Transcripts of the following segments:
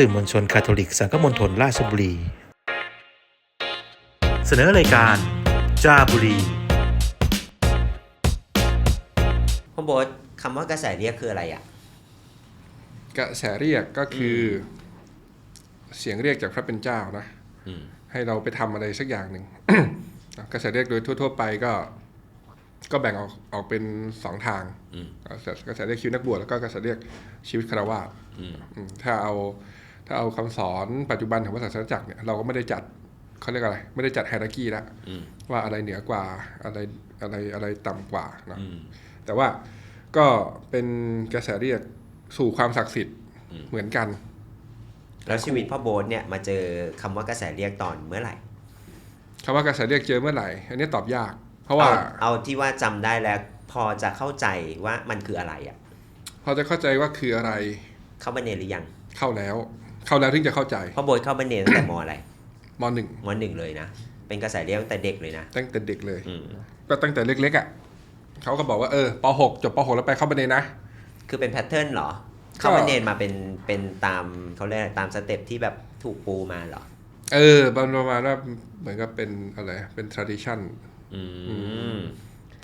สื่อมวลชนคาทอลิกสังฆมณฑลราชบุรี เสนอรายการจาบุรีพ่อโบทคำว่ากระแสเรียกคืออะไรอะ กระแสเรียกก็คืออเสียงเรียกจากพระเป็นเจ้านะอืม ให้เราไปทำอะไรสักอย่างหนึ่งกระแสเรียกโดยทั่ว ๆ ไปก็ ก็แบ่งออกออกเป็นสองทางอืม กระแสกระแสเรียกชีวิตนักบวชแล้วก็กระแสเรียกชีวิตคารวาสอืมอืม ถ้าเอา ถ้าเอาคำสอนปัจจุบันของพระศาสนาจักรเนี่ยเราก็ไม่ได้จัดเขาเรียกอะไร ไม่ได้จัดไฮรักีแล้วอืมว่าอะไรเหนือกว่าอะไรอะไรอะไรต่ำกว่านะอืมแต่ว่าก็เป็นกระแสเรียกสู่ความศักดิ์สิทธิ์อืมเหมือนกัน แล้วชีวิตพ่อโบทเนี่ยมาเจอคำว่ากระแสเรียกตอนเมื่อไหร่คำว่ากระแสเรียกเจอเมื่อไหร่ อันนี้ตอบยาก เพราะว่าเอาเอาที่ว่าจำได้แล้ว พอจะเข้าใจว่ามันคืออะไรอะ พอจะเข้าใจว่าคืออะไร เข้าบันเนรหรือยัง เข้าแล้ว เข้าแล้วถึงจะเข้าใจพ่อโบทเข้าบันเนรตั้งแต่มอะไรมหนึ่งมหนึ่งเลยนะ เป็นกระแสเรียกตั้งแต่เด็กเลยนะ ตั้งแต่เด็กเลยอืมก็ตั้งแต่เล็กๆอะเขาก็บอกว่าเออป .6 จบป .6 แล้วไปเข้าบันเดนะ คือเป็นแพทเทิร์นเหรอ เข้าบันเนรมาเป็นเป็นตามเขาเรียกอะไรตามสเต็ปที่แบบถูกปูมาเหรอ เออประมาณว่าเหมือนกับเป็นอะไรเป็น tradition อืม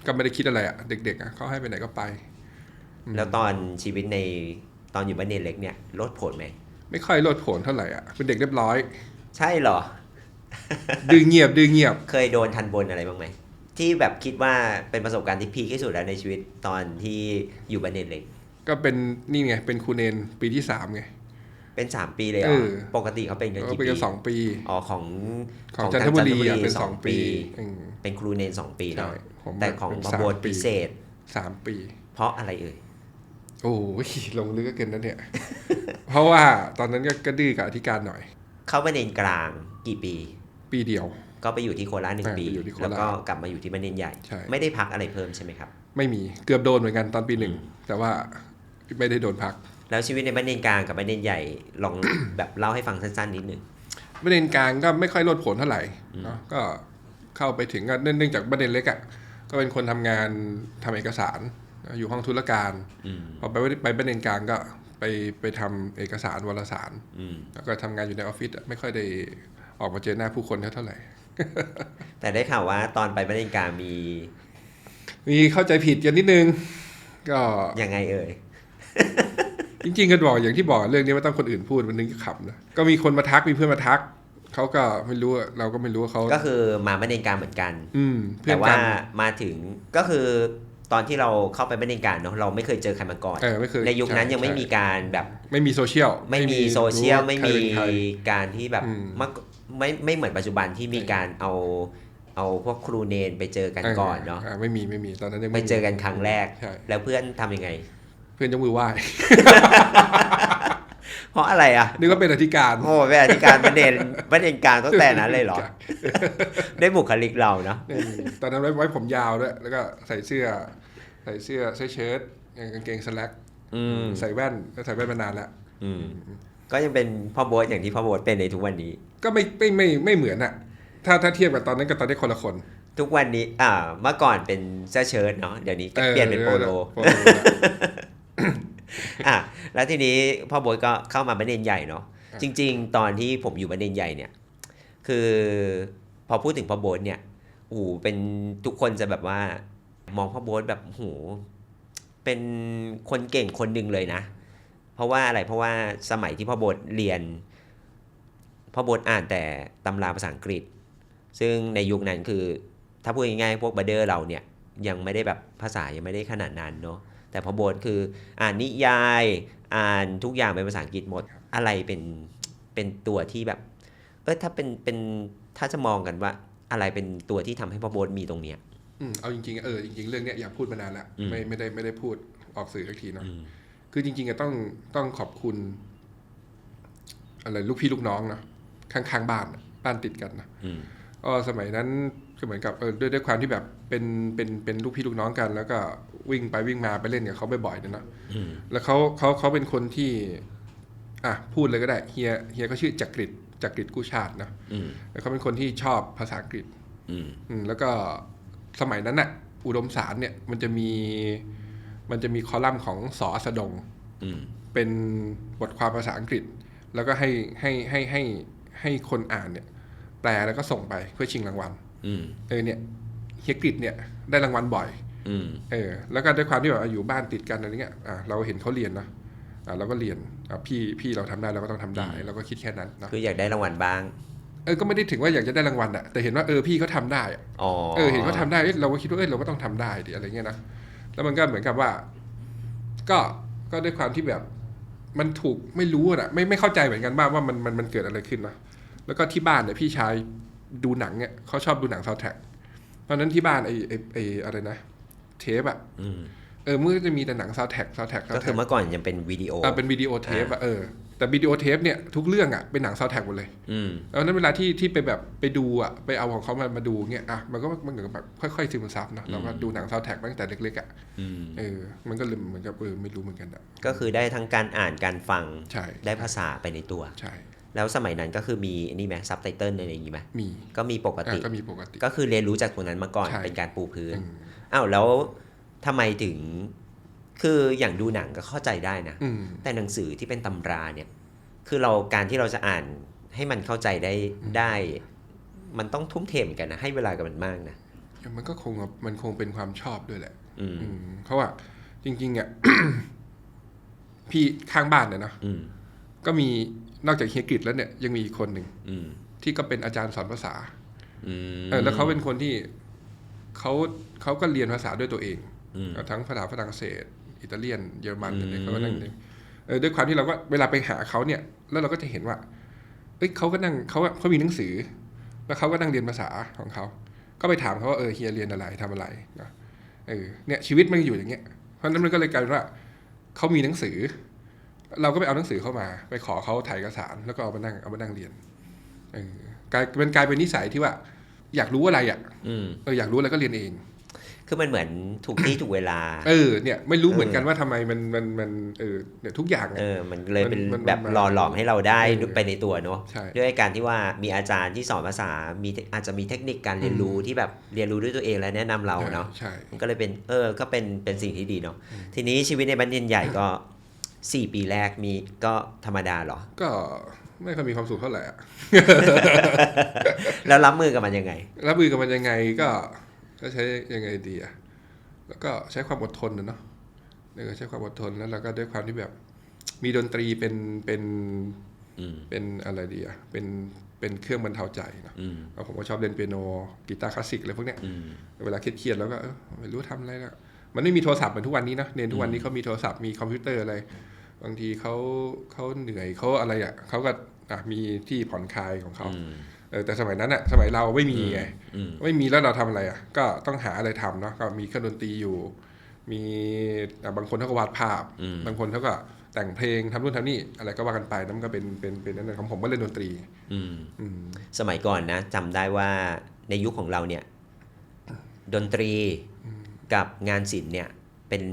ก็ไม่ได้คิดอะไรอะ เด็กๆอะเขาให้ไปไหนก็ไป แล้วตอนชีวิตในตอนอยู่บันเนรเล็กเนี่ยลดผลไหม ไม่ค่อยโลดโผนเท่าไหร่อะเป็นเด็กเรียบร้อย ใช่เหรอ ดื้อเงียบดื้อเงียบ เคยโดนทันบนอะไรบ้างไหมที่แบบคิดว่าเป็นประสบการณ์ที่พีคที่สุดแล้วในชีวิตตอนที่อยู่บันเนรเล็กก็เป็นนี่ไงเป็นครูเนนปีที่สามไง เป็น3ปีเลยเหรเออ อปกติเขาเป็นกันก็กี่เป็นปีกันสองปีอ๋อของของทาจันทบุรีอะจัเป็นสองปีอืม เป็นครูเนนสองปีเนาะใช่ผมแต่ของเป็นบาสามโบทปี พิเศษ สามปี เพราะอะไรเอ่ย โอ้ยลงลึกก็เกินนะเนี่ย เพราะว่าตอนนั้นก็กระดื้อกับอธิการหน่อย เข้าบันเนรกลางกี่ปี ปีเดียว ก็ไปอยู่ที่โคราชหนึ่งอ่าปี ไปอยู่ที่โคราช แล้วก็กลับมาอยู่ที่บันเนรใหญ่ ใช่ ไม่ได้พักอะไรเพิ่มใช่ไหมครับ ไม่มีเกือบโดนเหมือนกันตอนปีหนึ่ง แต่ว่าไม่ได้โดนพัก แล้วชีวิตในบันเนรกลางกับบันเนรใหญ่ลอง แบบเล่าให้ฟังสั้นๆนิดนึง ประเด็นกลางก็ไม่ค่อยลดผลเท่าไหร่เนาะก็เข้าไปถึงก็เนื่องจากประเด็นเล็กอะก็เป็นคนทำงานทำเอกสาร อยู่ห้องธุรการอืมพอไปไปประเด็นกลางก็ไปไปทำเอกสารวารสารอืมแล้วก็ทำงานอยู่ในออฟฟิศอะไม่ค่อยได้ออกมาเจอหน้าผู้คนเท่าไหร่ แต่ได้ข่าวว่าตอนไปบันเนรกลางมี มีเข้าใจผิดกันนิดนึง ก็ยังไงเอ่ยจริงๆก็บอกอย่างที่บอกเรื่องนี้ไม่ต้องคนอื่นพูดมันนึกขำนะก็มีคนมาทักมีเพื่อนมาทักเขาก็ไม่รู้อะเราก็ไม่รู้ว่าเขาก็คือมาบันเนรกลางเหมือนกัน อืมเพื่แต่อนว่ากันมาถึงก็คือ ตอนที่เราเข้าไปบันเนรกลางเนาะเราไม่เคยเจอใครมาก่อนเออไม่เคยในยุคนั้นใช่ยังไม่ใช่มีการแบบไม่มีโซเชียลไม่มีโซเชียลรู้ว่าไม่ใครมีเป็นใครการที่แบบอืมมักไม่ไม่เหมือนปัจจุบันที่มีการเอาเอาพวกครูเนนไปเจอกันก่อนเนาะไม่มีไม่มีตอนนั้นยังไปไม่มีเจอกันครั้งแรกใช่แล้วเพื่อนทำยังไง เพื่อนยกมือไหว้ เพราะอะไรอะนึกว่าเป็นอธิการโอ้เป็นอธิการบันเนรบันเนรกลางตั้งแต่นั้นเลยเหรอได้บุคลิกเราเนาะไม่มีตอนนั้นไว้ไว้ผมยาวด้วยแล้วก็ใส่เสื้อ ใส่เสื้อเสื้อเชิ้ตกางเกงสแลกอืมใส่แว่นใส่แว่นมานานแล้วอืมก็ยังเป็นพ่อโบ๊ทอย่างที่พ่อโบ๊ทเป็นในทุกวันนี้ ก็ไม่ไม่ไม่ไม่เหมือนอะถ้าถ้าเทียบกับตอนนั้นกับตอนนี้คนละคน ทุกวันนี้ อ่า เมื่อก่อนเป็นเสื้อเชิ้ตเนาะเดี๋ยวนี้ก็ออเปลี่ยนเป็นโปโลโปโลละอะ แล้วทีนี้พ่อโบ๊ทก็เข้ามาบันเดนใหญ่เนาะอะจริง ๆ ตอนที่ผมอยู่บันเดนใหญ่เนี่ย คือพอพูดถึงพ่อโบ๊ทเนี่ยโอ้โหเป็นทุกคนจะแบบว่า มองพ่อโบ๊ทแบบโอ้โหเป็นคนเก่งคนหนึ่งเลยนะ เพราะว่าอะไรเพราะว่าสมัยที่พ่อโบ๊ทเรียนพ่อโบ๊ทอ่านแต่ตำราภาษาอังกฤษ ซึ่งในยุคนั้นคือถ้าพูดง่ายๆพวกบัดเดอร์เราเนี่ยยังไม่ได้แบบภาษายังไม่ได้ขนาดนั้นเนาะ แต่พอโบทคืออ่านนิยายอ่านทุกอย่างเป็นภาษาอังกฤษหมดอะไรเป็นเป็นตัวที่แบบ เออถ้าเป็นเป็นถ้าจะมองกันว่าอะไรเป็นตัวที่ทำให้พ่อโบทมีตรงเนี้ยอืมเอาจริงๆเออจริงๆเรื่องเนี้ยอยากพูดมานานแล้วอืมไม่ไม่ได้ไม่ได้พูดออกสื่อสักทีเนาะคือจริงๆอะต้องต้องขอบคุณ อะไรลูกพี่ลูกน้องเนาะข้างๆบ้านอะบ้านติดกันนะอืมก็สมัยนั้นก็เหมือนกับเออด้วยด้วยความที่แบบเป็นเป็นเป็นลูกพี่ลูกน้องกัน แล้วก็ วิ่งไปวิ่งมาไปเล่นกับเขาบ่อยๆเนี่ยเนาะอืมแล้วเขาเขาเขาเป็นคนที่อะพูดเลยก็ได้เฮียเฮียก็ชื่อจักริดจักริดกู้ชาตินะอืมแล้วเขาเป็นคนที่ชอบภาษาอังกฤษอืมอืมแล้วก็สมัยนั้นน่ะ อุดมสารเนี่ยมันจะมีมันจะมีคอลัมน์ของสอสดงอืมเป็นบทความภาษาอังกฤษ แล้วก็ให้ให้ให้ให้ให้คนอ่านเนี่ย แปลแล้วก็ส่งไปเพื่อชิงรางวัลอืมเออเนี่ยเฮียกฤษเนี่ยได้รางวัลบ่อยอืม เออ แล้วก็ด้วยความที่แบบอยู่บ้านติดกันอะไรเงี้ยอ่าเราเห็นเขาเรียนเนอะอ่าเราก็เรียนอ่าพี่พี่เราทำได้เราก็ต้องทำได้เราก็คิดแค่นั้นเนอะคืออยากได้รางวัลบ้างเออก็ไม่ได้ถึงว่าอยากจะได้รางวัลอะแต่เห็นว่าเออพี่เขาทำได้อะอ๋อเออเห็นเขาทำได้เอ้ยเราก็คิดว่าเออเราก็ต้องทำได้ดิอะไรเงี้ยนะแล้วมันก็เหมือนกับว่า ก็ก็ด้วยความที่แบบมันถูกไม่รู้อะไม่ไม่เข้าใจเหมือนกันว่าว่ามันมันมันเกิดอะไรขึ้นเนอะแล้วก็ที่บ้านเนี่ยพี่ชายดูหนังเนี่ยเขาชอบดูหนังซาวแท็กเพราะฉะนั้นที่บ้านไอ้ไอ้ไอ้อะไรนะ เทปอะอืมเออมันก็จะมีแต่หนังซาวแท็กซาวแท็กซาวก็แท็คือกเมื่อก่อนยังเป็นวิดีโออ่าเป็นวิดีโอเทปอะเออแต่วิดีโอเทปเนี่ยทุกเรื่องอะเป็นหนังซาวแท็กหมดเลยอืมแล้วนั้นเวลาที่ที่ไปแบบไปดูอะไปเอาของเขามามาดูเงี้ยอะมันก็มันเหมือนกับแบบค่อยๆซึมซับเนาะเราก็ดูหนังซาวแท็กตั้งแต่เล็กๆอะอืมเออมันก็เลยเหมือนกับเออไม่รู้เหมือนกันอะก็คือได้ทั้งการอ่านการฟังใช่ได้ภาษาไปในตัวใช่แล้วสมัยนั้นก็คือมีอันนี่ไหมซับไตเติลอะไรอย่างงี้ไหมมีก็มีปกอะติก็มีปกติ ก็คือเรียนรู้จากตรงนั้นมาก่อนใช่เป็นการปูพื้น อืมอ้าวแล้วทำไมถึงคืออย่างดูหนังก็เข้าใจได้นะอืมแต่หนังสือที่เป็นตำราเนี่ย คือเราการที่เราจะอ่านให้มันเข้าใจได้ได้ มันต้องทุ่มเทเหมือนกันนะ ให้เวลากับมันมากนะมันก็คงมันคงเป็นความชอบด้วยแหละอืมอืมเพราะว่าจริง ๆอะพี่ข้างบ้านเนี่ยเนาะอืมก็มีนอกจากเฮียกฤษแล้วเนี่ยยังมีอีกคนหนึ่งอืมที่ก็เป็นอาจารย์สอนภาษาอืมเออแล้วเขาเป็นคนที่ เขาเขาก็เรียนภาษาด้วยตัวเองอืมทั้งภาษาฝรั่งเศส อิตาเลียนเยอรมันอืมอะไรเขาก็นั่งเรียนเออด้วยความที่เราก็เวลาไปหาเขาเนี่ย แล้วเราก็จะเห็นว่า เอ้ยเขาก็นั่งเขาเขามีหนังสือ แล้วเขาก็นั่งเรียนภาษาของเขาก็ไปถามเขาว่าเออเฮียเรียนอะไรทำอะไรนะเออเนี่ยชีวิตมันอยู่อย่างเงี้ยเพราะฉะนั้นมันก็เลยกลายเป็นว่าเขามีหนังสือ เราก็ไปเอาหนังสือเข้ามา ไปขอเขาถ่ายเอกสาร แล้วก็เอามานั่งเอามานั่งเรียนเออกลายเป็นกลายเป็นนิสัยที่ว่า อยากรู้อะไรอะอืมเอออยากรู้อะไรก็เรียนเอง คือมันเหมือนถูกที่ถูกเวลา เออเนี่ยไม่รู้เหมือนกันว่าทำไมมันมันมันเออเนี่ยทุกอย่างเออะอมันเลยเป็นมันมันแบบมันหล่อหลอมให้เราได้เออไปในตัวเนอะใช่ด้วยการที่ว่ามีอาจารย์ที่สอนภาษา มีเทอาจจะมีเทคนิคการเรียนรู้ที่แบบเรียนรู้ด้วยตัวเองและแนะนำเราเนาะใช่มันก็เลยเป็นเออก็เป็นเป็นสิ่งที่ดีเนาะทีนี้ชีวิตในบ้านเรียนใหญ่ก็สี่ปีแรกมีก็ธรรมดาเหรอ ก็ ไม่ค่อยมีความสุขเท่าไหร่อะ แล้วรับมือกับมันยังไง รับมือกับมันยังไงก็ก็ใช้ยังไงดีอะแล้วก็ใช้ความอดทนนะเนาะเออใช้ความอดทนแล้วเราก็ด้วยความที่แบบ มีดนตรีเป็นเป็นอืม เป็นอะไรดีอะเป็นเป็นเครื่องบรรเทาใจเนาะอืม แล้วผมก็ชอบเล่นเปียโนกีตาร์คลาสสิกอะไรพวกเนี้ย อืม เวลาเครียดๆแล้วก็เออไม่รู้ทำอะไรแล้วมันไม่มีโทรศัพท์เหมือนทุกวันนี้นะเรียนทุกวันนี้เขามีโทรศัพท์มีคอมพิวเตอร์อะไร บางทีเขาเขาเหนื่อยเขาอะไรอะเขาก็อะมีที่ผ่อนคลายของเขาอืมเออแต่สมัยนั้นอะสมัยเราไม่มีไงอืมไม่มีแล้วเราทำอะไรอะ ก็ต้องหาอะไรทำเนาะก็มีเครื่องดนตรีอยู่ มีอะบางคนเขาก็วาดภาพอืมบางคนเขาก็แต่งเพลงทำนู่นทำนี่อะไรก็ว่ากันไปนั่นก็เป็นเป็นเป็นนั่นของผมก็เล่นดนตรีอืมอืมสมัยก่อนนะจำได้ว่าในยุคของเราเนี่ย ดนตรีกับงานศิลป์เนี่ย เป็น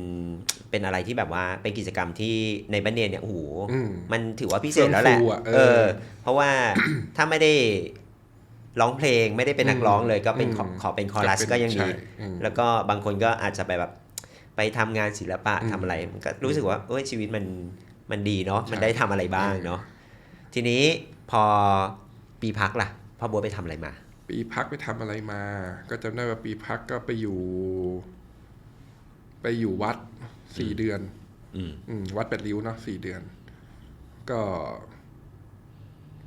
เป็นอะไรที่แบบว่าเป็นกิจกรรมที่ในบ้านเรียนเนี่ยโอ้โหอืมมันถือว่าพิเศษแล้วแหละเฟื่องฟูอะเออเออ เพราะว่าถ้าไม่ได้ร้องเพลงไม่ได้เป็นนักร้องเลยก็เป็นขออืมขอเป็นคอรัสก็ยังดีใช่อืมแล้วก็บางคนก็อาจจะไปแบบไปทำงานศิลปะอืมทำอะไรมันก็รู้สึกว่าเอ้ยชีวิตมันมันดีเนาะใช่มันได้ทำอะไรบ้างเนาะทีนี้พอปีพักล่ะพ่อบัวไปทำอะไรมา ปีพักไปทำอะไรมา ก็จำได้ว่าปีพักก็ไปอยู่ ไปอยู่วัดสี่เดือนอืมอืมวัดแปดริ้วเนาะสี่เดือน ก็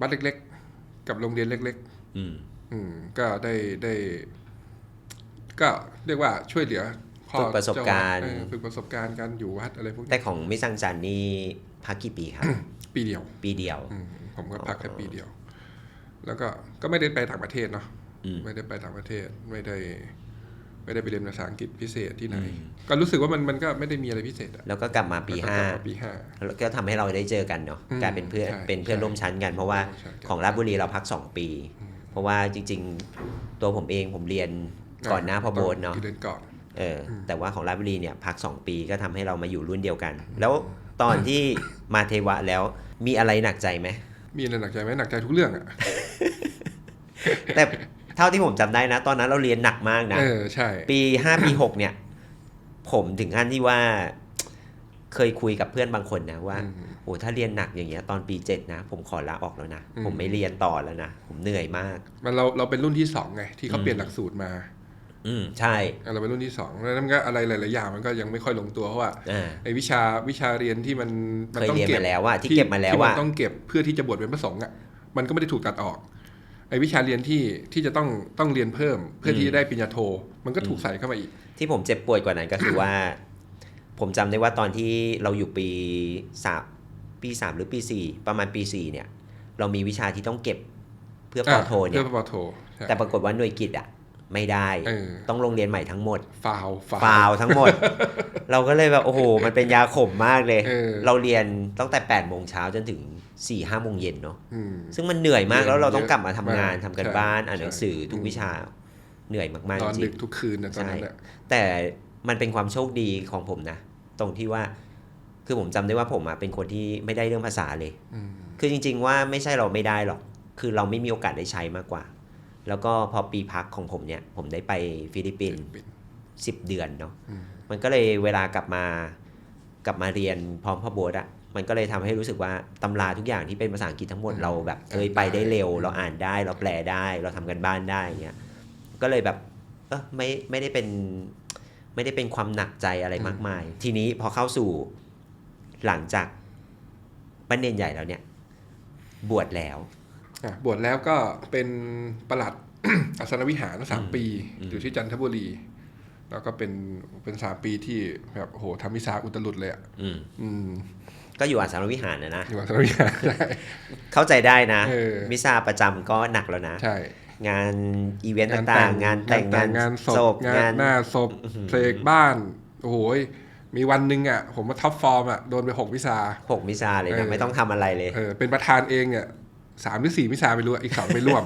วัดเล็ก ๆ กับโรงเรียนเล็กอืมๆอืมก็ได้ได้ ก็เรียกว่าช่วยเหลือพ่อฝึกประสบการณ์เจ้วัดเออฝึกประสบการณ์การอยู่วัดอะไรพวกแต่นี้ของมิสังจันนี่พักกี่ปีครับ ปีเดียว ปีเดียวอืมผมก็พักแค่ปีเดียว แล้วก็ก็ไม่ได้ไปต่างประเทศเนาะอืมไม่ได้ไปต่างประเทศไม่ได้ ไม่ได้ไปเรียนภาษาอังกฤษพิเศษที่ไหนอืมก็รู้สึกว่ามันมันก็ไม่ได้มีอะไรพิเศษอะแล้วก็กลับมาปีแล้วก็ห้ากลับมาปีห้าแล้วก็ทำให้เราได้เจอกันเนาะอืมกลายเป็นเพื่อนใช่เป็นเพื่อนใช่ร่วมชั้นกัน เพราะว่าใช่ครับของราชบุรีเราพักสองปี เพราะว่าจริง ๆ ตัวผมเองผมเรียนก่อนหน้าพอโบนเนาะคือเรียนก่อนเอออแต่ว่าของราชบุรีเนี่ยพัก 2 ปีก็ทำให้เรามาอยู่รุ่นเดียวกัน แล้วตอนที่มาเทวะแล้วมีอะไรหนักใจไหมมีอะไรหนักใจไหมหนักใจทุกเรื่องอะแต่ เท่าที่ผมจำได้นะ ตอนนั้นเราเรียนหนักมากนะเออใช่ ปี5ปี6เนี่ย ผมถึงขั้นที่ว่า เคยคุยกับเพื่อนบางคนนะว่าอืมโอ้ถ้าเรียนหนักอย่างเงี้ยตอนปีเจ็ดนะ ผมขอลาออกแล้วนะอืมผมไม่เรียนต่อแล้วนะ ผมเหนื่อยมาก มันเราเราเป็นรุ่นที่สองไง ที่เขาอืมเปลี่ยนหลักสูตรมา อืมใช่เราเป็นรุ่นที่สองแล้วนั้นก็อะไรหลายๆอย่างมันก็ยังไม่ค่อยลงตัวเพราะว่าอ่าไอ้วิชาวิชาเรียนที่มันมัเคยต้องเรียนเก็บมาแล้วว่าที่เก็บมาแล้วที่ว่านต้องเก็บเพื่อที่จะบวชเป็นพระสงฆ์อะมันก็ไม่ได้ถูกตัดออก ไอ้วิชาเรียนที่ที่จะต้องต้องเรียนเพิ่ม เพื่อที่จะได้ปริญญาโท มันก็ถูกใส่เข้ามาอีก ที่ผมเจ็บป่วยกว่านั้นก็คือว่า ผมจำได้ว่าตอนที่เราอยู่ปีสามปีสามหรือปีสี่ประมาณปีสี่เนี่ย เรามีวิชาที่ต้องเก็บเพื่อปอโทเนี่เพื่ยอปอโทใช่แต่ปรากฏว่าหน่วยกิจอะ ไม่ได้เออต้องลงเรียนใหม่ทั้งหมดฟาวฟาวฟาวทั้งหมด เราก็เลยแบบโอ้โห มันเป็นยาขมมากเลยเออเราเรียนตั้งแต่8ปดโมงเช้าจนถึง4ี่ห้าโมงเย็นเนาะอืมซึ่งมันเหนื่อยมากเยอะแล้วเราต้องกลับมาทำงานเยอะทำกันใช่บ้านอ่านใช่หนังสือทุกอืมวิชาเหนื่อยมากนอนๆจดึริกงทุกคืนนะตอนนั้นอะๆแต่มันเป็นความโชคดีของผมนะ ตรงที่ว่าคือผมจำได้ว่าผมอะเป็นคนที่ไม่ได้เรื่องภาษาเลยอืมคือจริง ๆ ว่าไม่ใช่เราไม่ได้หรอก คือเราไม่มีโอกาสได้ใช้มากกว่า แล้วก็พอปีพักของผมเนี่ย ผมได้ไปฟิลิปปินส์เป็นสิบเดือนเนาะอืมมันก็เลยเวลากลับมากลับมาเรียนพร้อมพ่อโบสอะมันก็เลยทำให้รู้สึกว่าตำราทุกอย่างที่เป็นภาษาอังกฤษทั้งหมดเราแบบเอ้ยไปได้เร็ว เราอ่านได้เราแปลได้ เราทำกันบ้านได้เงี้ยก็เลยแบบเออไม่ไม่ได้เป็นไม่ได้เป็นความหนักใจอะไรมากมาย ทีนี้พอเข้าสู่หลังจากปันเนนใหญ่แล้วเนี่ย บวชแล้วอะ บวชแล้วก็เป็นประหลัดอัศนวิหารสามปีอืมอยู่ที่จันทบุรี แล้วก็เป็นเป็นสามปีที่แบบโอ้โหทำวิชาอุตลุดเลยอะอืมอืมก็อยู่อาสามวิหารนะนะอยู่อัศนวิหารใช่เข้าใจได้นะเออมิซาประจำก็หนักแล้วนะใช่งานอีเวนต์ต่างๆ งานแต่งงานงานศศพพงานหน้าศพเพลกบ้านโอ้โหยมีวันหนึ่งอะผมมาท็อปฟอร์มอะโดนไปหกวิชาหกมิซาเลยเอนะอไม่ต้องทำอะไรเลยเออเป็นประธานเองเนี่ย สามหรือสี่วิชาไม่รู้อะอีกสองไม่ร่วม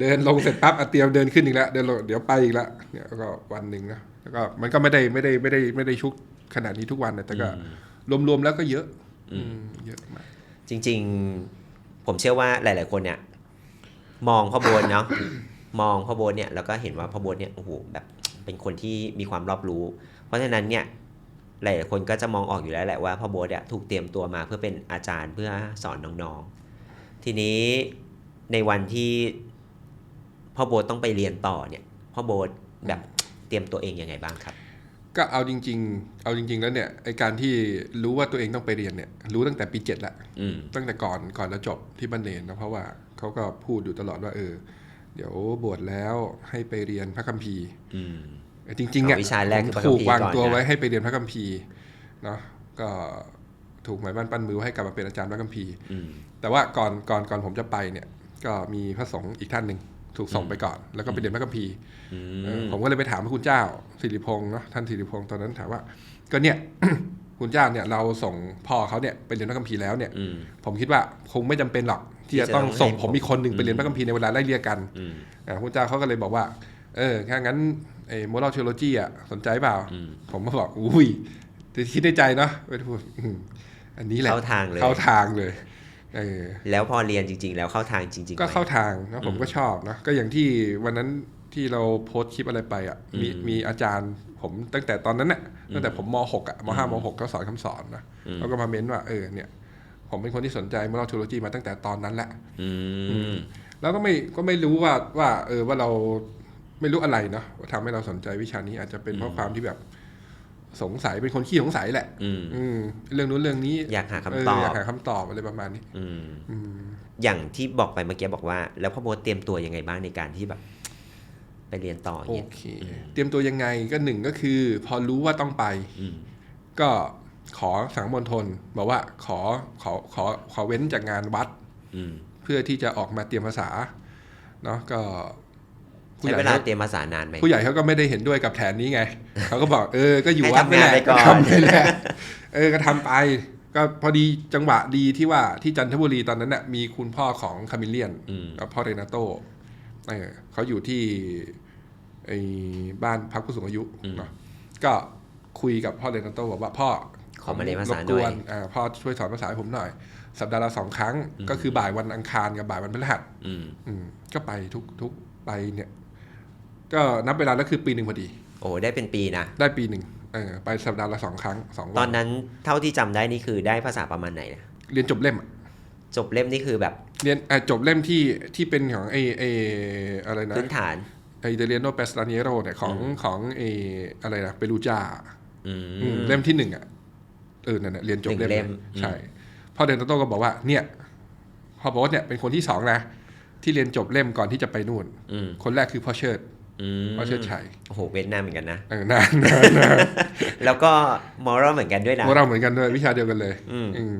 เดินลงเสร็จปั๊บอะเตรียมเดินขึ้นอีกแล้วเดินลงเดี๋ยวไปอีกแล้วเนี่ยแล้วก็วันหนึ่งนะแล้วก็มันก็ไม่ได้ไม่ได้ไม่ได้ไม่ได้ชุกขนาดนี้ทุกวันนะแต่ก็รวมๆแล้วก็เยอะอืมเยอะมากจริง ๆ ผมเชื่อว่าหลาย ๆ คนเนี่ย มองพ่อโบนเนาะมองพ่อโบนเนี่ยแล้วก็เห็นว่าพ่อโบนเนี่ยโอ้โหแบบเป็นคนที่มีความรอบรู้ เพราะฉะนั้นเนี่ยหลายๆคนก็จะมองออกอยู่แล้วแหละว่าพ่อโบนเนี่ยถูกเตรียมตัวมาเพื่อเป็นอาจารย์เพื่อสอนน้องๆ ทีนี้ในวันที่พ่อโบนต้องไปเรียนต่อเนี่ยพ่อโบนแบบเตรียมตัวเองยังไงบ้างครับ ก็เอาจริง ๆ เอาจริง ๆ แล้วเนี่ยไอการที่รู้ว่าตัวเองต้องไปเรียนเนี่ย รู้ตั้งแต่ปีเจ็ดละอืมตั้งแต่ก่อนก่อนจะจบที่บ้านเนนนะเพราะว่าเขาก็พูดอยู่ตลอดว่าเออ เดี๋ยวบวชแล้วให้ไปเรียนพระคัมภีร์อืมเออจริงๆอะเอาวิชาแรกคือพระคัมถูกภีร์วางก่อนตัวนะไว้ให้ไปเรียนพระคัมภีร์เนาะก็ ถูกหมายบ้านปั้นมือให้กลับมาเป็นอาจารย์พระคัมภีร์อืมแต่ว่าก่อนก่อนก่อนผมจะไปเนี่ย ก็มีพระสงฆ์อีกท่านหนึ่งถูกส่งไปก่อน แล้วก็ไปเรียนพระคัมภีร์อืเออมผมก็เลยไปถามพระคุณเจ้าสิริพงศ์เนาะท่านสิริพงศ์ตอนนั้นถามว่า ก็เนี่ยคุณเจ้าเนี่ยเราส่งพ่อเขาเนี่ยไปเรียนพระคัมภีร์แล้วเนี่ยอืมผมคิดว่าคงไม่จำเป็นหรอกที่จะต้องที่จะต้องส่งให้ผมอีกคนหนึ่งอืมไปเรียนพระคัมภีร์ในเวลาไล่เรียกกันอืมอ่าพระเจ้าเขาก็เลยบอกว่า เออถ้างั้นไอ้ moral theology อะสนใจเปล่าอืมผมก็บอกอุ้ยแต่คิดในใจเนาะไม่ได้พูด อืมอันนี้แหละเข้าทางเลยเข้าทางเลยเออแล้วพอเรียนจริง ๆ แล้วเข้าทางจริง ๆ ก็ไหมเข้าทางนะผมก็ชอบนะก็อย่างที่วันนั้นที่เราโพสต์คลิปอะไรไปอะมีอืมมีอาจารย์ผมตั้งแต่ตอนนั้นน่ะตั้งแต่ผมม .6 อะม .5 มอืม .6 ก็สอนคำสอนนะอืมเขาก็มาเม้นว่าเออเนี่ย ผมเป็นคนที่สนใจ moral theology มาตั้งแต่ตอนนั้นแหละอืมแล้วก็ไม่ก็ไม่รู้ว่าว่า เออว่าเราไม่รู้อะไรเนาะว่าทำให้เราสนใจวิชานี้อาจจะเป็นเพราะความที่แบบ สงสัยเป็นคนขี้สงสัยแหละอืมอืมเรื่องนู้นเรื่องนี้อยากหาคำเออตอบอยากหาคำตอบอะไรประมาณนี้อืมอืมอย่างที่บอกไปเมื่อกี้บอกว่า แล้วพ่อโบทเตรียมตัวยังไงบ้างในการที่แบบ ไปเรียนต่อโอเนี่ยเคเตรียมตัวยังไงก็หนึ่งก็คือ พอรู้ว่าต้องไปอืมก็ขอสังมณฑลบอกว่าขอขอขอขอเว้นจากงานวัดอืมเพื่อที่จะออกมาเตรียมภาษาเนาะก็ ผู้ใช้ใหญ่เวลาเขาเตรียมภาษานานไหมผู้ใหญ่เขาก็ไม่ได้เห็นด้วยกับแผนนี้ไงเขาก็บอกเออก็อยู่ให้วัดทำงานแหละไปก่อนทำไปแหละเออก็ทำไป ก็พอดีจังหวะดีที่ว่าที่จันทบุรีตอนนั้นน่ะมีคุณพ่อของคามิเลียนอืมกับพ่อเรนาโตเออเขาอยู่ที่ไอ้บ้านพักผู้สูงอายุเนาะก็คุยกับพ่อเรนาโตบอกว่าพ่อขอมาเรียนภาษาหรบน่กอวยนอ่าพ่อช่วยสอนภาษาให้ผมหน่อย สัปดาห์ละสองครั้ง ก็คือบ่ายวันอังคารกับบ่ายวันพฤหัสอืมอืมก็ไปทุกทุกไปเนี่ย ก็นับเวลาแล้วคือปีหนึ่งพอดี โอ้ได้เป็นปีนะ ได้ปีหนึ่งเออไปสัปดาห์ละสองครั้งสองตวัอนนั้นเท่าที่จำได้นี่คือได้ภาษาประมาณไหนนะเรียนจบเล่มอะจบเล่มนี่คือแบบเรียนอะจบเล่มที่ที่เป็นของไอไออะไรนะพื้นฐาน ไอเดเรียโนเปสตาเนโรเนี่ยของของไออะไรนะเปรูจาอืม อืมเล่มที่หนึ่งอะเออนั่นแหละเรียนจบหนึ่เล่มงเล่มเลยใช่พ่อเดนโตโต้ก็บอกว่าเนี่ยพ่อโบ๊ทเนี่ยเป็นคนที่สองนะที่เรียนจบเล่มก่อนที่จะไปนู่น อืม คนแรกคือพ่อเชิด อืมพ่อเชิดชัยโอ้โหเวียดนามเหมือนกันนะเออนานนานนานแล้วก็มอรัลเหมือนกันด้วยนะพวกเราเหมือนกันด้วยวิชาเดียวกันเลยอืมอืม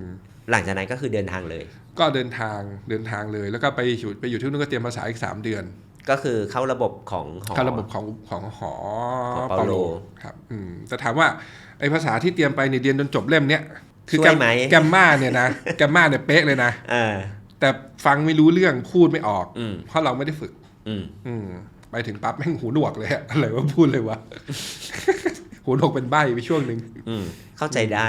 หลังจากนั้นก็คือเดินทางเลย ก็เดินทางเดินทางเลย แล้วก็ไปอยู่ไปอยู่ที่นู่นก็เตรียมภาษาอีกสามเดือน ก็คือเข้าระบบของหอเข้าระบบของของหอของเปาเปาโลโลครับอืมแต่ถามว่าไอ้ภาษาที่เตรียมไปเนี่ยเรียนจนจบเล่มเนี้ยคือช่วยแกมไหมแกมมาเนี่ยนะแกมมาเนี่ยเป๊ะเลยนะเออแต่ฟังไม่รู้เรื่องพูดไม่ออกอืมเพราะเราไม่ได้ฝึก อืมอืม ไปถึงปั๊บแม่งหูหนวกเลยอะอะไรว่าพูดเลยวะหูหนวกเป็นใบไปช่วงหนึ่งอืมเข้าใจได้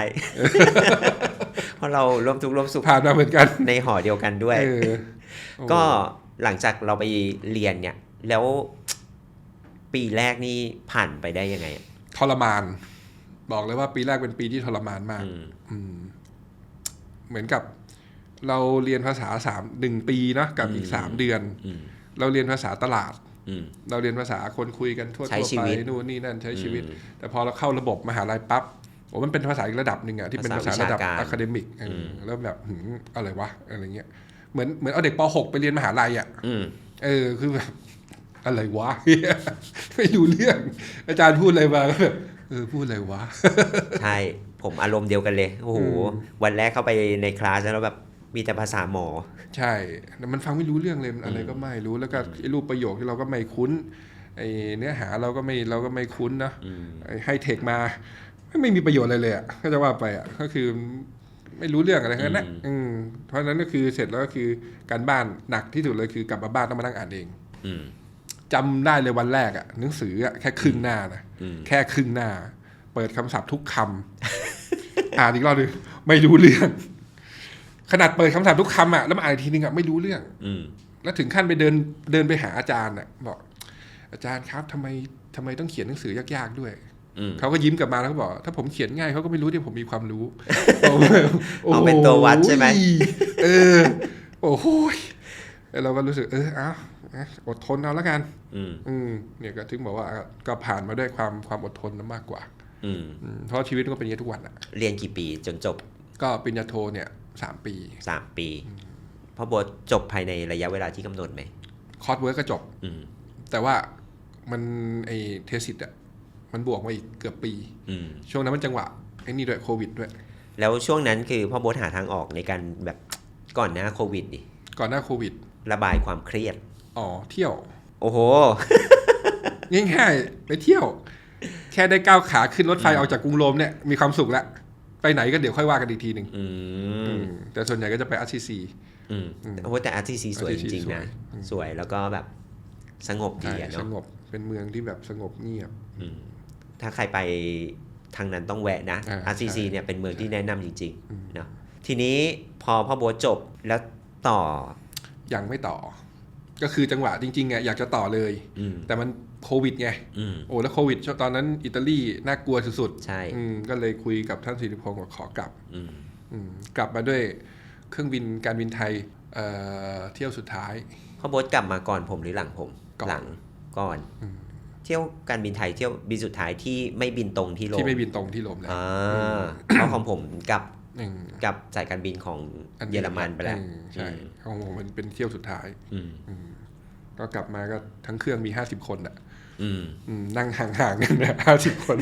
เพราะเราร่วมทุกข์ร่วมสุขผ่านมาเหมือนกันในหอเดียวกันด้วยเออก็หลังจากเราไปเรียนเนี่ย แล้วปีแรกนี่ผ่านไปได้ยังไงอะทรมาน บอกเลยว่าปีแรกเป็นปีที่ทรมานมากอืมอืมเหมือนกับ เราเรียนภาษาสามหนึ่งปีเนอะกับอีกสามเดือนอืมเราเรียนภาษาตลาดอืม เราเรียนภาษาคนคุยกันทั่วใช้ทั่วชีไปวิตนู่นนี่นั่นใช้ชีวิตอืมแต่พอเราเข้าระบบมหาลัยปั๊บโอ้มันเป็นภาษาอีกระดับหนึ่งอะที่เป็นภาภาษาษาระดับวิชาการอะคาเดมิกอืมแล้วแบบหืมอะไรวะอะไรเงี้ยเหมือนเหมือนเอาเด็กป .6 ไปเรียนมหาลัยอะอืมเออคือแบบอะไรวะไม่รู้เรื่อง อาจารย์พูดอะไรมาก็แบบเออพูดอะไรวะ ใช่ ผมอารมณ์เดียวกันเลย โอ้โหอืมวันแรกเข้าไปในคลาสแล้วแบบ มีแต่ภาษาหมอ ใช่แต่มันฟังไม่รู้เรื่องเลยมันอะไรก็ไม่รู้แล้วก็ไอ้รูปประโยคที่เราก็ไม่คุ้นไอ้เนื้อหาเราก็ไม่เราก็ไม่คุ้นเนอะอืมไอ้ให้เทคมาไม่ไม่มีประโยชน์อะไรเลยอะก็จะว่าไปอะก็คือไม่รู้เรื่องอะไรทั้งนั้นนะอืมอืมเพราะฉะนั้นก็คือเสร็จแล้วก็คือการบ้านหนักที่สุดเลยคือกลับมาบ้านต้องมานั่งอ่านเองอืมจำได้เลยวันแรกอะหนังสืออะแค่ครึ่งหน้านะอืมแค่ครึ่งหน้า เปิดคำศัพท์ทุกคำอ่านอีกรอบหนึงไม่รู้เรื่อง ขนาดเปิดคำศัพท์ทุกคำอะแล้วมาอ่านอีกทีนึงอะไม่รู้เรื่อง อืม แล้วถึงขั้นไปเดินเดินไปหาอาจารย์อะบอก อาจารย์ครับทำไมทำไมต้องเขียนหนังสือยากๆด้วย อืม เขาก็ยิ้มกลับมาแล้วก็บอก ถ้าผมเขียนง่ายเขาก็ไม่รู้ที่ผมมีความรู้ เอาเป็นตัววัดใช่ไหมเออ โอ้โหยแล้วเราก็รู้สึก เออเอาเอาอดทนเอาแล้วกัน อืม อืมเนี่ยก็ถึงบอกว่าก็ผ่านมาด้วยความความอดทนมากกว่าอืม อืมเพราะชีวิตมันก็เป็นอย่างนี้ทุกวันอะ เรียนกี่ปีจนจบ ก็ปริญญาโทเนี่ย สามปีสามปีพ่อโบทจบภายในระยะเวลาที่กำหนดไหมคอร์สเวิร์กก็จบ อืม แต่ว่ามันไอเทสิตอะมันบวกมาอีกเกือบปี อืม ช่วงนั้นมันจังหวะไอ้นี่ด้วยโควิดด้วย แล้วช่วงนั้นคือพ่อโบทหาทางออกในการแบบก่อนหน้าโควิดดิก่อนหน้าโควิด ระบายความเครียด อ๋อ เที่ยว โอ้โห ง่ายๆไปเที่ยว แค่ได้ก้าวขาขึ้นรถไฟออกจากกรุงโรมเนี่ยมีความสุขแล้ว ไปไหนก็เดี๋ยวค่อยว่ากันอีกทีหนึ่งอืมอืมแต่ส่วนใหญ่ก็จะไปอาร์ซีซีอืมโอ้โหแต่ RTC สวยจ RTC ริงๆนะ สวยอืม สวยแล้วก็แบบสงบดีอะสเนาะงบเป็นเมืองที่แบบสงบเงียบ อืมถ้าใครไปทางนั้นต้องแวะนะอ่า RCC ใช่เนี่ยเป็นเมืองที่แนะนำจริงอืม ๆเนาะทีนี้พอพ่อโบทจบแล้วต่อยังไม่ต่อ ก็คือจังหวะจริงๆอะอยากจะต่อเลย อืมแต่มัน โควิดไงอืมโอ้แล้วโควิดตอนนั้นอิตาลีน่ากลัวสุดใช่ๆอืมก็เลยคุยกับท่านสิริพงศ์ว่าขอกลับอืมอืมกลับมาด้วยเครื่องบินการบินไทยเอ่อเที่ยวสุดท้ายพ่อโบทกลับมาก่อนผมหรือหลังผมก่อนหลังก่อนอืมเที่ยวการบินไทยเที่ยวบินสุดท้ายที่ไม่บินตรงที่โลมที่ไม่บินตรงที่ลมแล้วอ่าเพราะของผมกับอืมกับสายการบินของอันนี้เยอรมันไปแล้วอืมใช่อืมของผมมันเป็นเที่ยวสุดท้ายอืมอืมก็กลับมาก็ทั้งเครื่องมีห้าสิบคนอะอืมอืม นั่งห่างๆกันนะห้าสิบคน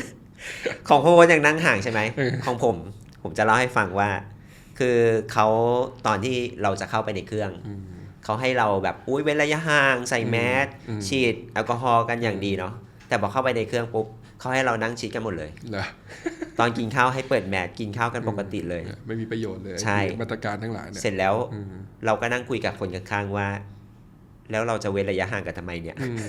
ของพ่อโบทยังนั่งห่างใช่ไหมเออของผม ผมจะเล่าให้ฟังว่า คือเขาตอนที่เราจะเข้าไปในเครื่องอืมเขาให้เราแบบอุ้ยเว้นระยะห่างใส่แมสอืมฉีดแอลกอฮอล์กันอย่างดีเนาะแต่พอเข้าไปในเครื่องปุ๊บเขาให้เรานั่งชิดกันหมดเลยเหรอตอนกินข้าวให้เปิดแมสกินข้าวกันปกติเลย ไม่มีประโยชน์เลยใช่มาตรการทั้งหลายเนี่ยเสร็จแล้วอืมเราก็นั่งคุยกับคนข้างๆว่า แล้วเราจะเว้นระยะห่างกันทำไมเนี่ยอืม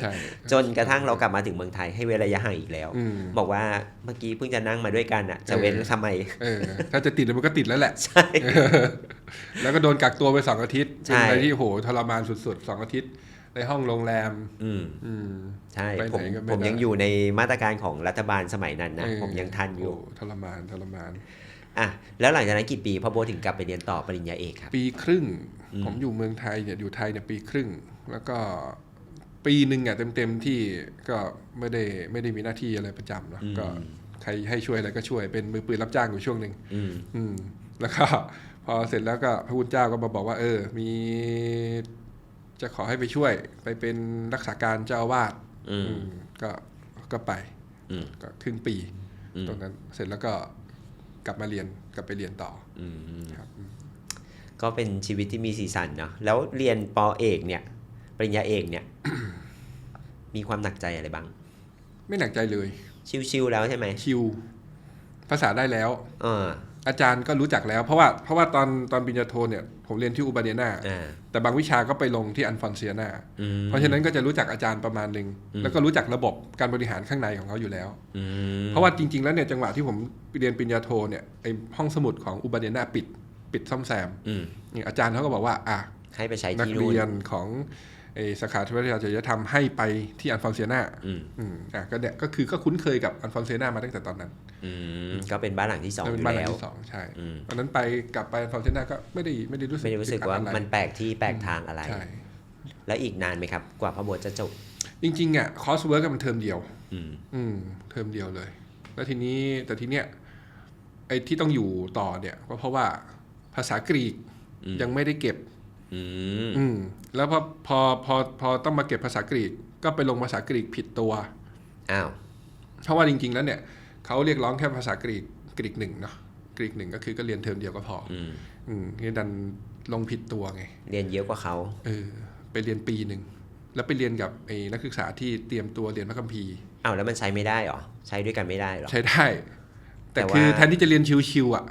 ใช่จนกระทั่งเรากลับมาถึงเมืองไทยให้เว้นระยะห่างอีกแล้วอืมบอกว่าเมื่อกี้เพิ่งจะนั่งมาด้วยกันอะ จะเว้นเออทำไมเออถ้าจะติดมันก็ติดแล้วแหละใช่เออแล้วก็โดนกักตัวไปสองอาทิตย์ใช่เป็นอะไรที่โหทรมานสุดๆสองอาทิตย์ในห้องโรงแรม อืมอืมใช่ไปไหนผมก็ไม่ผมได้ยังอยู่ในมาตรการของรัฐบาลสมัยนั้นนะเออผมยังทันอยู่โทรมานทรมาน อะแล้วหลังจากนั้นกี่ปีพ่อโบทถึงกลับไปเรียนต่อปริญญาเอกครับ ปีครึ่ง อืม ผมอยู่เมืองไทยเนี่ยอยู่ไทยเนี่ยปีครึ่ง แล้วก็ปีหนึ่งอะเต็มๆที่ก็ไม่ได้ไม่ได้มีหน้าที่อะไรประจำเนาะก็ใครให้ช่วยอะไรก็ช่วยเป็นมือปืนรับจ้างอยู่ช่วงหนึ่ง อืม อืมแล้วก็ พอเสร็จแล้วก็พระคุณเจ้าก็มาบอกว่า เออ มีจะขอให้ไปช่วย ไปเป็นรักษาการเจ้าอาวาสอืมอืมก็ก็ไปอืมก็ครึ่งปี อืม ตรงนั้นเสร็จแล้วก็ กลับมาเรียนกลับไปเรียนต่ออืมครับก็เป็นชีวิตที่มีสีสันเนาะแล้วเรียนปอเอกเนี่ย ปริญญาเอกเนี่ย มีความหนักใจอะไรบ้าง ไม่หนักใจเลย ชิวๆแล้วใช่ไหมคิว ภาษาได้แล้ว เออ อาจารย์ก็รู้จักแล้ว เพราะว่าเพราะว่าตอนตอนปริญญาโทเนี่ยผมเรียนที่อุบาเนียนาอ่าแต่บางวิชาก็ไปลงที่อันฟอนเซียนาอืมเพราะฉะนั้นก็จะรู้จักอาจารย์ประมาณหนึ่งอืมแล้วก็รู้จักระบบการบริหารข้างในของเขาอยู่แล้วอืมเพราะว่าจริง ๆ แล้วเนี่ยจังหวะที่ผมเรียนปริญญาโทเนี่ยไอห้องสมุดของอุบาเนียนาปิดปิดซ่อมแซมอืมนี่อาจารย์เขาก็บอกว่าอะให้ไปใช้นักที่นู่นเรียนของไอ สาขาวิทยาจริยธรรมให้ไปที่อันฟอนเซียนาอืมอืมอะก็เนี่ยก็คือก็คุ้นเคยกับอันฟอนเซียนามาตั้งแต่ตอนนั้น อืมก็เป็นบ้านหลังที่สองอแล้วเป็นยู่บ้านหลัแล้งวที่สองใช่อืมตอนนั้นไปกลับไปอันฟอนเซียนาก็ไม่ได้ไม่ได้รู้สึกไม่ได้รู้สึกว่าอึดอัดอะไรมันแปลกที่แปลกทางอะไรใช่แล้วอีกนานไหมครับ กว่าพระโบทจะจบ จริงๆอะคอร์สเวิร์กมันเทอมเดียวอืมอืมเทอมเดียวเลย แล้วทีนี้แต่ทีเนี้ยไอ้ที่ต้องอยู่ต่อเนี่ยก็เพราะว่าภาษากรีกอืมยังไม่ได้เก็บ อืมอืมแล้วพอพอพอพอต้องมาเก็บภาษากรีก ก็ไปลงภาษากรีกผิดตัวอ้าวเพราะว่าจริง ๆ แล้วเนี่ยเขาเรียกร้องแค่ภาษากรีกกรีกหนึ่งเนาะกรีกหนึ่งก็คือก็เรียนเทอมเดียวก็พอ อืมอืมนี่ดันลงผิดตัวไง เรียนเยอะกว่าเขาเออไปเรียนปีหนึ่งแล้วไปเรียนกับไอ้นักศึกษาที่เตรียมตัวเรียนพระคัมภีร์อ้าวแล้วมันใช้ไม่ได้เหรอใช้ด้วยกันไม่ได้เหรอใช้ได้ แต่แต่ว่าคือแทนที่จะเรียนชิวๆอะ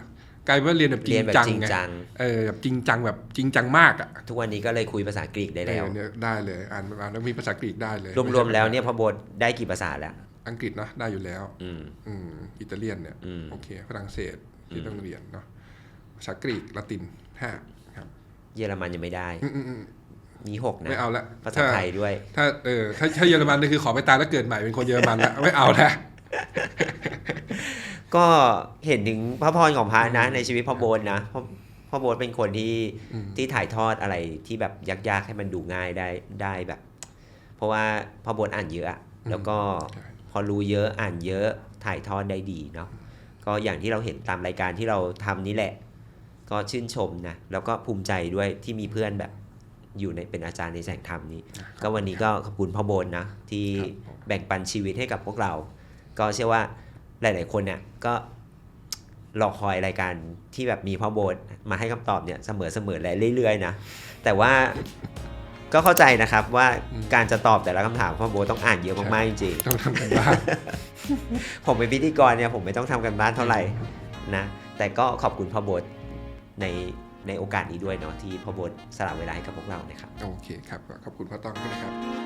กลายเป็นว่าเรียนแบบจริเรียงนแบบจังจริงไงจังเออแบบจริงจังแบบจริงจังมากอะทุกวันนี้ก็เลยคุยภาษากรีกได้แล้วเออเนี่ยได้เลยอ่านอ่านแล้วมีภาษากรีกได้เลย รวมๆแล้วเนี่ยพระโบทได้กี่ภาษาแล้วอังกฤษเนาะได้อยู่แล้วอืมอืมอิตาเลียนเนี่ยอืมโอเคฝรั่งเศสที่ต้องเรียนเนาะภาษากรีกละตินห้าครับ เยอรมันยังไม่ได้อืมอืมอืมมีหกนะไม่เอาละภาษาไทยด้วย ถ้าเออถ้าถ้าเยอรมันนี่คือขอไปตายแล้วเกิดใหม่เป็นคนเยอรมันละไม่เอาละ ก็เห็นถึงพระพรของพระนะ ในชีวิตพ่อโบนนะพ่อพ่อโบนเป็นคนที่อืมที่ถ่ายทอดอะไรที่แบบยากๆ ให้มันดูง่ายได้ได้แบบ เพราะว่าพ่อโบนอ่านเยอะอะแล้วก็ใช่พอรู้เยอะอ่านเยอะถ่ายทอดได้ดีเนาะก็อย่างที่เราเห็นตามรายการที่เราทำนี่แหละ ก็ชื่นชมนะแล้วก็ภูมิใจด้วยที่มีเพื่อนแบบอยู่ในเป็นอาจารย์ในแสงธรรมนี้ ก็วันนี้ก็ขอบคุณพ่อโบนนะที่ครับผมแบ่งปันชีวิตให้กับพวกเรา ก็เชื่อว่าหลาย ๆ คนเนี่ยก็รอคอยรายการที่แบบมีพ่อโบนมาให้คำตอบเนี่ยเสมอเสมอและเรื่อย ๆ นะ แต่ว่าก็เข้าใจนะครับว่าการจะตอบแต่ละคำถามพ่อโบนต้องอ่านเยอะมาก ๆ จริงต้องทำกันบ้านๆผมเป็นพิธีกรเนี่ยผมไม่ต้องทำกันบ้านเท่าไหร่นะแต่ก็ขอบคุณพ่อโบนในในโอกาสนี้ด้วยเนาะที่พ่อโบนสละเวลาให้กับพวกเรานะครับ โอเคครับก็ขอบคุณพ่อต้องด้วยนะครับ